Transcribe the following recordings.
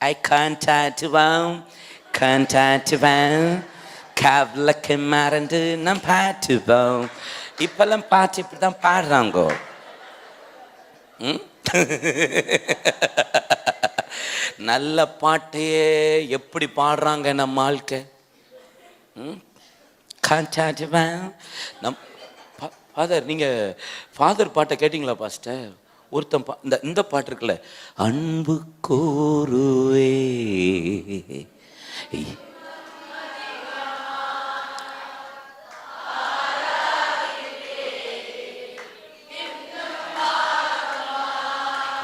ஐ காண்டாட்டுவோம் காண்டாட்டுவேன் கவலைக்கு மறந்து நாம் பாட்டுவோம் இப்பெல்லாம் பாட்டு இப்படி தான் பாடுறாங்கோ ம்? நல்ல பாட்டையே எப்படி பாடுறாங்க நம்ம ஆட்கள் காண்டாட்டுவேன் நம் ஃபாதர் நீங்கள் ஃபாதர் பாட்டை கேட்டிங்களா பாஸ்டர் ஒருத்தன் பா இந்த இந்த பாட்டு இருக்குல்ல அன்பு கோருவே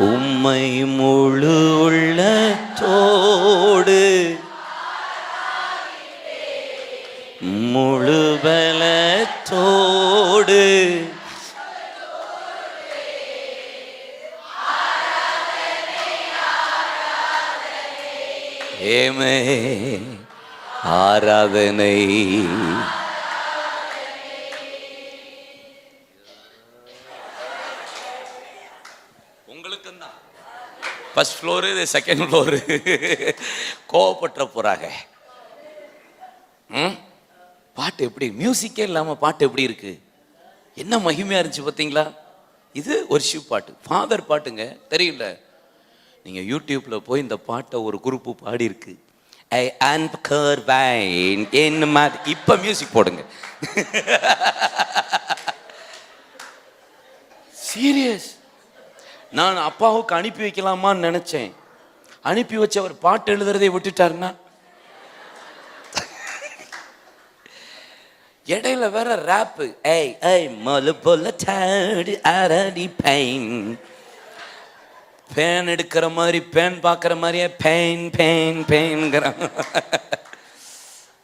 உம்மை முழு உள்ளத்தோடு முழு பலத்தோடு ஏமே ஆராதனை. உங்களுக்குந்தான் ஃபர்ஸ்ட் ஃப்ளோரு இது செகண்ட் ஃப்ளோரு கோவப்பட்ட போறாங்க. ம்? பாட்டு எப்படி? மியூசிக்கே இல்லாமல் பாட்டு எப்படி இருக்கு? என்ன மகிமையா இருந்துச்சு பார்த்தீங்களா இது ஒரு ஷிவ் பாட்டு. ஃபாதர் பாட்டுங்க. தெரியல நீங்கள் யூடியூப்பில் போய் இந்த பாட்டை ஒரு குரூப்பு பாடியிருக்கு. ஐ அன்பர் வைன் என்ன மாதிரி இப்போ மியூசிக் போடுங்க. சீரியஸ் நான் அப்பாவுக்கு அனுப்பி வைக்கலாமான்னு நினச்சேன். அனுப்பி வச்சு அவர் பாட்டு எழுதுறதை விட்டுட்டாருன்னா? இடையில வேற ரேப்பு ஏய் ஏய் மலு போல தாடி அரடி பைன். பேன் எடுக்கிற மாதிரி பேன் பார்க்குற மாதிரியே பெயின் பெயின் பெயின்ங்கிறான்